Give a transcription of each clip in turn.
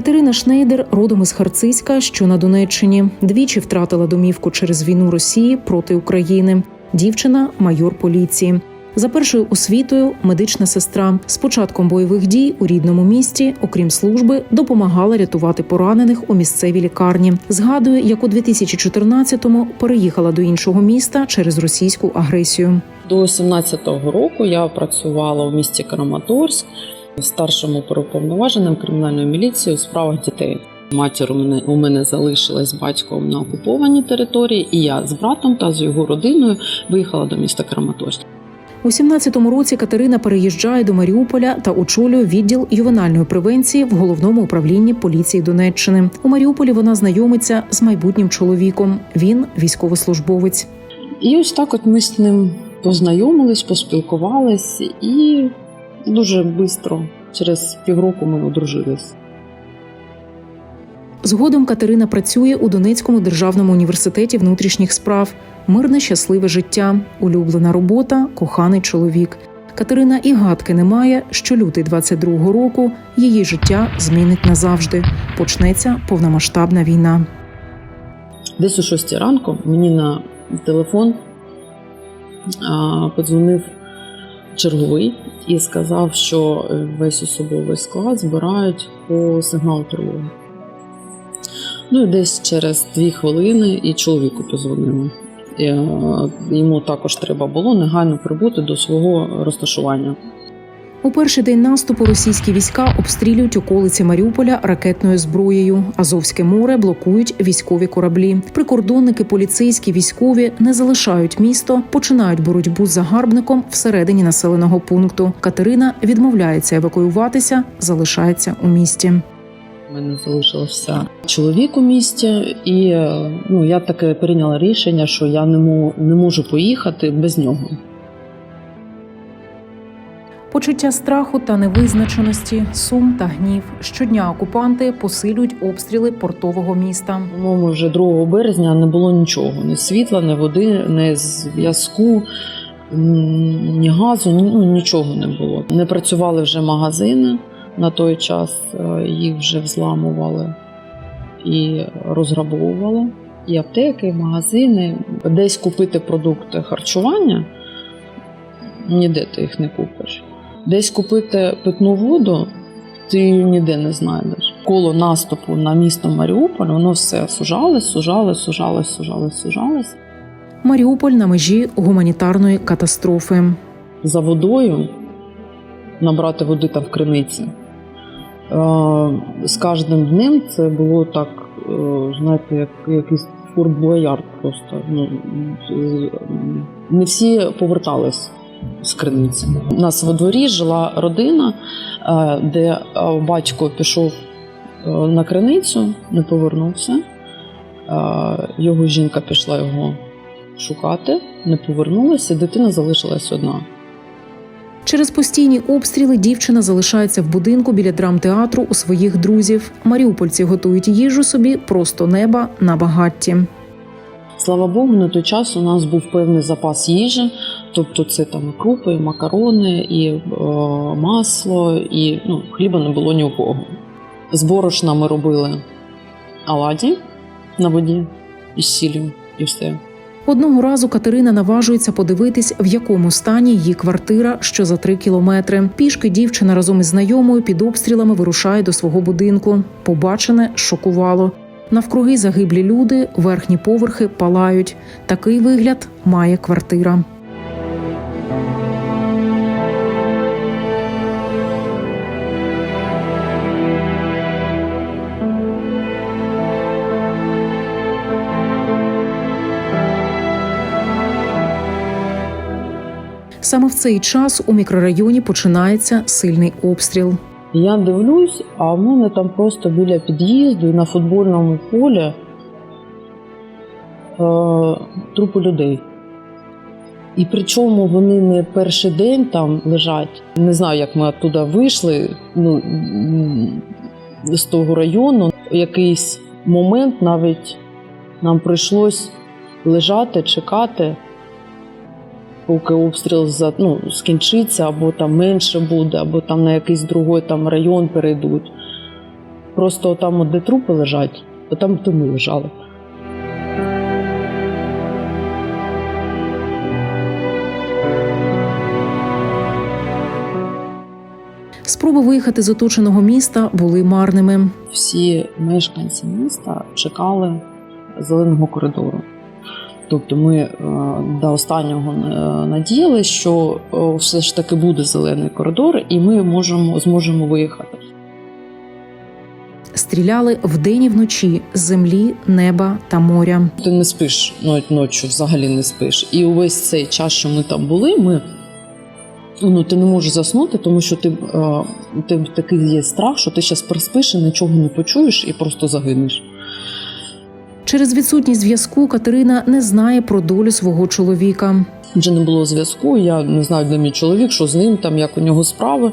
Катерина Шнейдер родом із Харциська, що на Донеччині, двічі втратила домівку через війну Росії проти України. Дівчина майор поліції. За першою освітою медична сестра. З початком бойових дій у рідному місті, окрім служби, допомагала рятувати поранених у місцевій лікарні. Згадує, як у 2014-му переїхала до іншого міста через російську агресію. До 17-го року я працювала у місті Краматорськ старшим оперуповноваженим кримінальної міліції у справах дітей. Матір у мене у мене залишилась батьком на окупованій території, і я з братом та з його родиною виїхала до міста Краматорськ. У 17-му році Катерина переїжджає до Маріуполя та очолює відділ ювенальної превенції в головному управлінні поліції Донеччини. У Маріуполі вона знайомиться з майбутнім чоловіком. Він військовослужбовець. І ось так от ми з ним познайомились, поспілкувались, і дуже швидко, через півроку ми одружились. Згодом Катерина працює у Донецькому державному університеті внутрішніх справ. Мирне щасливе життя, улюблена робота, коханий чоловік. Катерина і гадки не має, що лютий 22-го року її життя змінить назавжди. Почнеться повномасштабна війна. Десь о 6 ранку мені на телефон подзвонив черговий і сказав, що весь особовий склад збирають по сигналу тривоги. Ну і десь через дві хвилини і чоловіку позвонили. Е, Йому також треба було негайно прибути до свого розташування. У перший день наступу російські війська обстрілюють околиці Маріуполя ракетною зброєю. Азовське море блокують військові кораблі. Прикордонники, поліцейські, військові не залишають місто, починають боротьбу з загарбником всередині населеного пункту. Катерина відмовляється евакуюватися, залишається у місті. У мене залишився чоловік у місті, і е, ну, я таке прийняла рішення, що я не, мо- не можу поїхати без нього. Почуття страху та невизначеності, сум та гнів. Щодня окупанти посилюють обстріли портового міста. По-моєму, вже 2 березня не було нічого: ні світла, ні води, ні зв'язку, ні газу, ні, ну, нічого не було. Не працювали вже магазини на той час, е, їх вже взламували і розграбовували. І аптеки, і магазини. Десь купити продукти харчування ніде ти їх не купиш. Десь купити питну воду, ти її ніде не знайдеш. Коло наступу на місто Маріуполь воно все сужалось, сужалось, сужалось, сужалось, сужалось. Маріуполь на межі гуманітарної катастрофи. За водою набрати води там в криниці. Е, З кожним днем це було так, е, знаєте, як якийсь фурт-боярд просто. Ну, не всі повертались з криниці. У нас во дворі жила родина, е, де е, батько пішов е, на криницю, не повернувся. Його жінка пішла його шукати, не повернулася, дитина залишилась одна. Через постійні обстріли дівчина залишається в будинку біля драмтеатру у своїх друзів. Маріупольці готують їжу собі просто неба на багатті. Слава Богу, на той час у нас був певний запас їжі, тобто це там і крупи, і макарони, і е, масло, і ну, хліба не було ні у кого. З борошна ми робили оладі на воді із сіллю, і все. Одного разу Катерина наважується подивитись, в якому стані її квартира, що за три кілометри. Пішки дівчина разом із знайомою під обстрілами вирушає до свого будинку. Побачене шокувало. Навкруги загиблі люди, верхні поверхи палають. Такий вигляд має квартира. Саме в цей час у мікрорайоні починається сильний обстріл. Я дивлюсь, а в мене там просто біля під'їзду на футбольному полі е, трупи людей. І причому вони не перший день там лежать. Не знаю, як ми оттуда вийшли ну, з того району. Якийсь момент навіть нам прийшлось лежати, чекати, поки обстріл за, ну, скінчиться, або там менше буде, або там на якийсь другий там район перейдуть. Просто там, от де трупи лежать, то там то ми лежали. Спроби виїхати з оточеного міста були марними. Всі мешканці міста чекали зеленого коридору. Тобто ми е, до останнього е, надіялися, що е, все ж таки буде зелений коридор, і ми можемо зможемо виїхати. Стріляли вдень і вночі з землі, неба та моря. Ти не спиш ночі, взагалі не спиш. І увесь цей час, що ми там були, ми ну ти не можеш заснути, тому що ти, ти такий є страх, що ти зараз приспиш і нічого не почуєш і просто загинеш. Через відсутність зв'язку Катерина не знає про долю свого чоловіка. Вже не було зв'язку. Я не знаю, де мій чоловік, що з ним, там як у нього справи.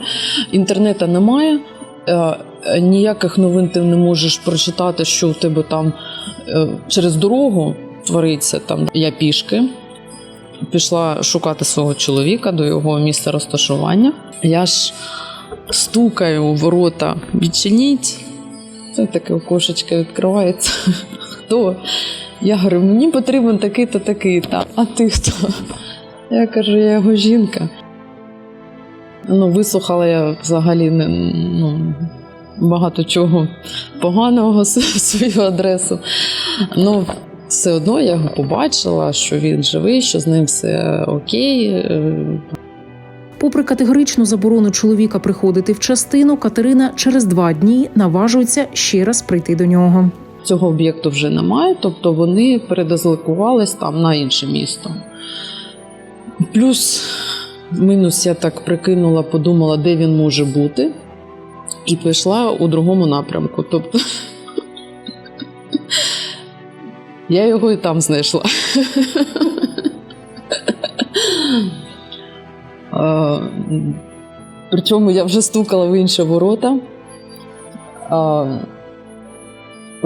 Інтернету немає. е, е, Ніяких новин ти не можеш прочитати, що у тебе там е, через дорогу твориться. Там я пішки пішла шукати свого чоловіка до його місця розташування. Я ж стукаю у ворота, відчиніть. Таке окошечко відкривається. Хто? Я говорю, мені потрібен такий-то, такий-то. А ти хто? Я кажу, я його жінка. Ну, вислухала я взагалі не, ну, багато чого поганого свою адресу. Ну, все одно я його побачила, що він живий, що з ним все окей. Попри категоричну заборону чоловіка приходити в частину, Катерина через два дні наважується ще раз прийти до нього. Цього об'єкту вже немає, тобто вони передозликувались там на інше місто. Плюс, мінус, я так прикинула, подумала, де він може бути, і пішла у другому напрямку. Тобто я його і там знайшла. А, Причому я вже стукала в інші ворота.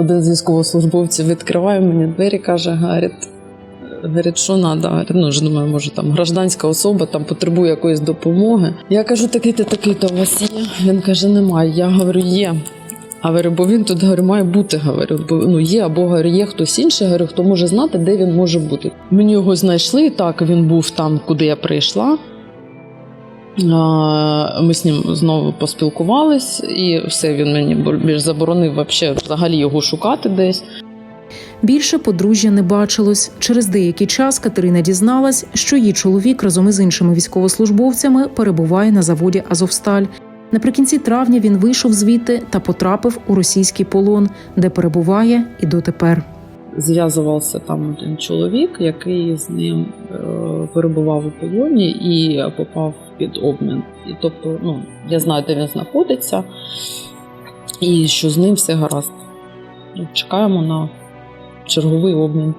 Один з військовослужбовців відкриває мені двері, каже: Гарріт, говорить, що треба? Ну ж думаю, може там гражданська особа там потребує якоїсь допомоги. Я кажу, такий-то, такий-то у вас є. Він каже, немає. Я говорю, є. А Говорю, бо він тут говорю, має бути. Говорю, бо ну є або говорю, є хтось інший. Говорю, хто може знати, де він може бути. Мені його знайшли. Так він був там, куди я прийшла. Ми з ним знову поспілкувались, і все він мені більш заборонив взагалі його шукати десь. Більше подружжя не бачилось. Через деякий час Катерина дізналась, що її чоловік разом із іншими військовослужбовцями перебуває на заводі Азовсталь. Наприкінці травня він вийшов звідти та потрапив у російський полон, де перебуває і дотепер. Зв'язувався там один чоловік, який з ним е, перебував у полоні і попав під обмін. І тобто, ну я знаю, де він знаходиться, і що з ним все гаразд. Чекаємо на черговий обмін.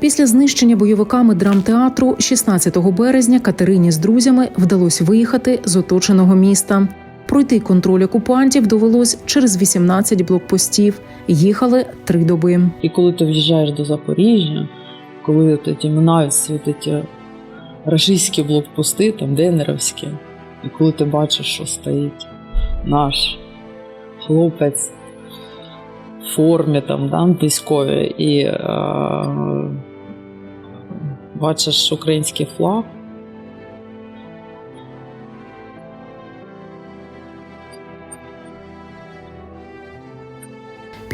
Після знищення бойовиками драмтеатру 16 березня Катерині з друзями вдалося виїхати з оточеного міста. Пройти контроль окупантів довелось через 18 блокпостів. Їхали три доби. І коли ти в'їжджаєш до Запоріжжя, коли тоді минають всі ті російські блокпости, там денеровські, і коли ти бачиш, що стоїть наш хлопець в формі там, да, військовій, і е, бачиш український флаг.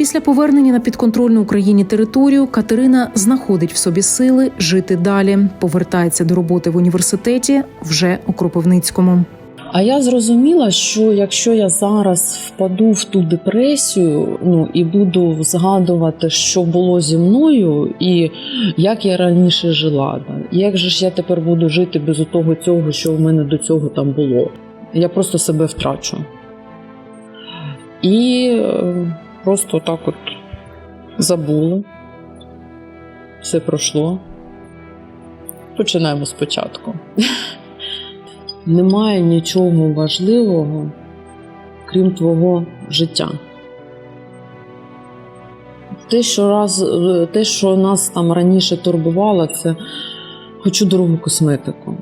Після повернення на підконтрольну Україні територію Катерина знаходить в собі сили жити далі. Повертається до роботи в університеті вже у Кропивницькому. А я зрозуміла, що якщо я зараз впаду в ту депресію, ну і буду згадувати, що було зі мною, і як я раніше жила, да, як же ж я тепер буду жити без того цього, що в мене до цього там було, я просто себе втрачу. І е, просто так от забула, все пройшло. Починаємо спочатку. Немає нічого важливого, крім твого життя. Те, що раз, те, що нас там раніше турбувало, це хочу дорогу косметику,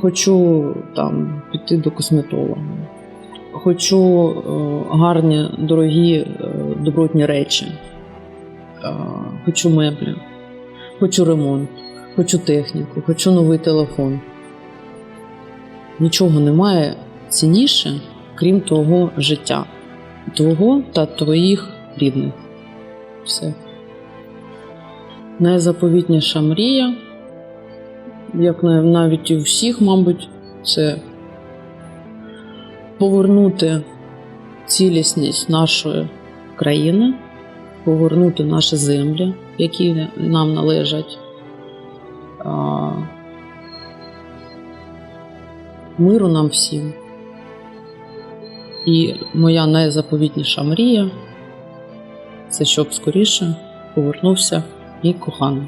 хочу там піти до косметолога, хочу е, гарні, дорогі, е, добротні речі. Хочу меблі, хочу ремонт, хочу техніку, хочу новий телефон. Нічого немає цінніше, крім твого життя, твого та твоїх рідних. Все. Найзаповітніша мрія, як на- навіть у всіх, мабуть, це повернути цілісність нашої країни, повернути наші землі, які нам належать. Миру нам всім. І моя найзаповітніша мрія це щоб скоріше повернувся мій коханий.